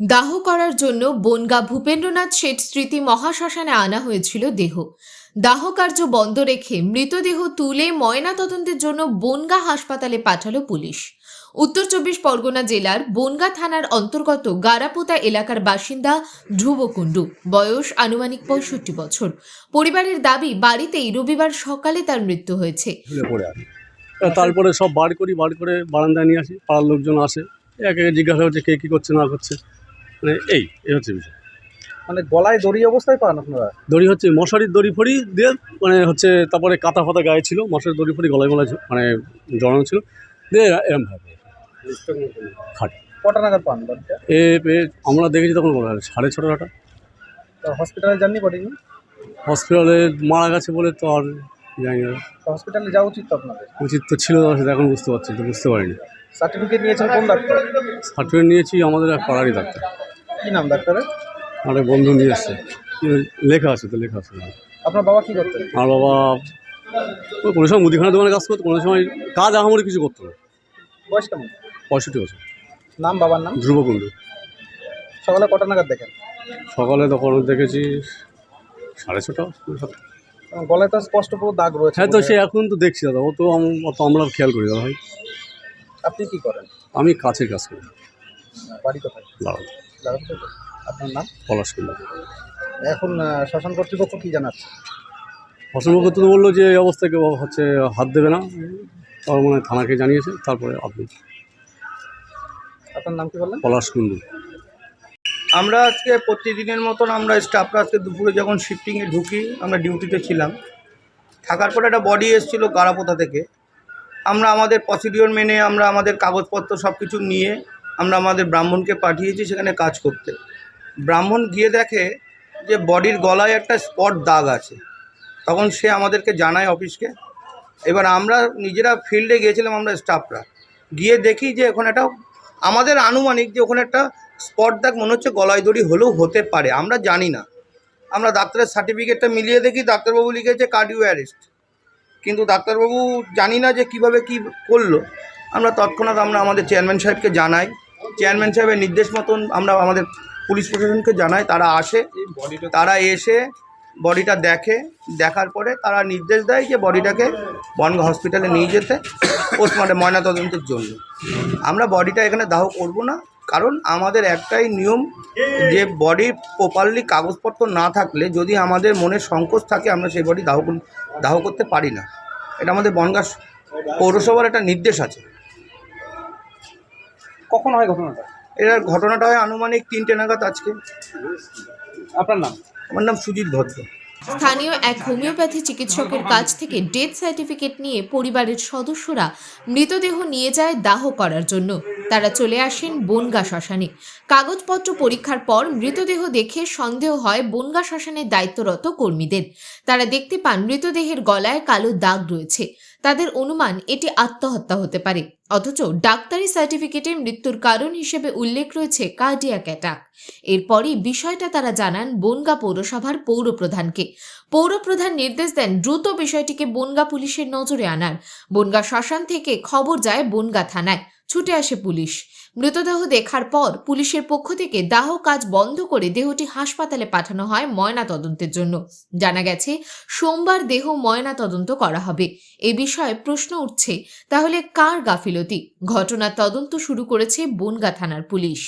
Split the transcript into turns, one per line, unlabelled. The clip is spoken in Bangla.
দাহ করার জন্য বনগা ভূপেন্দ্রনাথ শেঠ স্মৃতি মহাশ্মশানে আনা হয়েছিল দেহ। দাহ কার্য বন্ধ রেখে মৃতদেহ তুলে ময়নাতদন্তের জন্য বনগা হাসপাতালে পাঠালো পুলিশ। উত্তর চব্বিশ পরগনা জেলার বনগা থানার অন্তর্গত গারাপোতা এলাকার বাসিন্দা ধ্রুব কুণ্ডু বয়স আনুমানিক পঁয়ষট্টি বছর। পরিবারের দাবি, বাড়িতেই রবিবার সকালে তার মৃত্যু হয়েছে।
তারপরে সব বার করি, বার করে বারান্দায় নিয়ে আসি, পাড়ার লোকজন আসে। একে জিজ্ঞাসা হচ্ছে কে কী করছে, না করছে। মানে এই এই হচ্ছে বিষয়।
মানে গলায় দড়ি অবস্থায় পান আপনারা?
দড়ি হচ্ছে মশারির দড়ি ফড়ি দিয়ে মানে হচ্ছে তারপরে কাঁথা ফাতা গায়ে ছিল মশারির দড়ি ফড়ি গলায় গলায় মানে জড়ানো ছিল। দিয়ে এরম ভাবে। খাট।
কটা নাগাদ পান
এ পেয়ে আমরা দেখেছি তখন সাড়ে ছটা নটা
হসপিটালে যাননি বডি
হসপিটালে মারা গেছে বলে তো আর জানি না।
হসপিটালে যাওয়া উচিত তো আপনাদের?
উচিত তো ছিল না সেটা এখন বুঝতে পারছি তো বুঝতে পারিনি।
সার্টিফিকেট নিয়েছেন কোন ডাক্তার?
সার্টিফিকেট নিয়েছি আমাদের এক পাড়ারই ডাক্তার।
কি নাম ডাক্তারের?
আমার বন্ধু নিয়ে এসছে। লেখা আছে তো লেখা আছে।
আপনার বাবা কি করতেন?
আমার বাবা ওই কোনো সময় মুদিখানা দোকানে কাজ করতো কোনো সময় কাজ আহামরি কিছু করতো না।
বয়স কেমন?
পঁয়ষট্টি বছর।
নাম বাবার নাম?
ধ্রুবকুণ্ডু।
সকালে কটা নাগাদ দেখেন?
সকালে তখন দেখেছি সাড়ে ছটা
গলায় তো স্পষ্ট পুরো দাগ রয়েছে
হ্যাঁ তো সে এখন তো দেখছি দাদা ও তো আমরা খেয়াল করি দাদা ভাই।
আপনি কি করেন?
আমি কাছের কাজ করি।
বাড়ি কোথায়? আপনার নাম?
পলাশ
এখন শাসন কর্তৃপক্ষ কি জানাচ্ছে?
অসম্ভব তো বলল যে এই অবস্থায় কেউ হচ্ছে হাত দেবে না। তার মানে থানাকে জানিয়েছে তারপরে আপনি।
আপনার নাম কি বললেন?
পলাশ কুণ্ডু
আমরা আজকে প্রতিদিনের মতন আমরা স্টাফরা আজকে দুপুরে যখন শিফটিংয়ে ঢুকি আমরা ডিউটিতে ছিলাম। থাকার পরে একটা বডি এসেছিল গারাপোতা থেকে। আমরা আমাদের প্রসিডিওর মেনে আমরা আমাদের কাগজপত্র সব কিছু নিয়ে আমরা আমাদের ব্রাহ্মণকে পাঠিয়েছি সেখানে কাজ করতে। ব্রাহ্মণ গিয়ে দেখে যে বডির গলায় একটা স্পট দাগ আছে। তখন সে আমাদেরকে জানায় অফিসকে। এবার আমরা নিজেরা ফিল্ডে গিয়েছিলাম আমরা স্টাফরা। গিয়ে দেখি যে ওখানে একটা আমাদের আনুমানিক যে ওখানে একটা স্পট দাগ মনে হচ্ছে গলায় দড়ি হলেও হতে পারে, আমরা জানি না। আমরা ডাক্তারের সার্টিফিকেটটা মিলিয়ে দেখি ডাক্তারবাবু লিখেছে কার্ডিও অ্যারেস্ট। কিন্তু ডাক্তারবাবু জানি না যে কীভাবে কি করল। আমরা তৎক্ষণাৎ আমরা আমাদের চেয়ারম্যান সাহেবকে জানাই। চেয়ারম্যান সাহেবের নির্দেশ মতন আমরা আমাদের পুলিশ প্রশাসনকে জানাই, তারা আসে, তারা এসে বডিটা দেখে, দেখার পরে তারা নির্দেশ দেয় যে বডিটাকে বনগা হসপিটালে নিয়ে যেতে পোস্টমর্টম ময়নাতদন্তের জন্য। আমরা বডিটা এখানে দাহ করব না, কারণ আমাদের একটাই নিয়ম যে বডির প্রপারলি কাগজপত্র না থাকলে, যদি আমাদের মনে সংকোচ থাকে, আমরা সেই বডি দাহ দাহ করতে পারি না। এটা আমাদের বনগাঁ পৌরসভার একটা নির্দেশ আছে।
কখন হয় ঘটনাটা?
এটার ঘটনাটা হয় আনুমানিক তিনটে নাগাদ আজকে।
আপনার নাম?
আমার নাম সুজিত ভদ্র।
স্থানীয় এক হোমিওপ্যাথি চিকিৎসকের কাছ থেকে ডেথ সার্টিফিকেট নিয়ে পরিবারের সদস্যরা মৃতদেহ নিয়ে যায় দাহ করার জন্য। তারা চলে আসেন বনগা শ্মশানে। কাগজপত্র পরীক্ষার পর মৃতদেহ দেখে সন্দেহ হয় বনগা শ্মশানের দায়িত্বরত কর্মীদের। তারা দেখতে পান মৃতদেহের গলায় কালো দাগ রয়েছে। তাদের অনুমান এটি আত্মহত্যা হতে পারে। অথচ ডাক্তারি সার্টিফিকেটে মৃত্যুর কারণ হিসেবে উল্লেখ রয়েছে কার্ডিয়াক অ্যাটাক। এরপরই বিষয়টা তারা জানান বনগা পৌরসভার পৌরপ্রধানকে। পৌরপ্রধান নির্দেশ দেন দ্রুত বিষয়টিকে বনগা পুলিশের নজরে আনার। বনগা শ্মশান থেকে খবর যায় বনগা থানায়। ছুটে আসে পুলিশ। মৃতদেহ দেখার পর পুলিশের পক্ষ থেকে দাহ কাজ বন্ধ করে দেহটি হাসপাতালে পাঠানো হয় ময়না তদন্তের জন্য। জানা গেছে, সোমবার দেহ ময়না তদন্ত করা হবে। এ বিষয়ে প্রশ্ন উঠছে, তাহলে কার গাফিলতি ঘটনার তদন্ত শুরু করেছে বনগা থানার পুলিশ।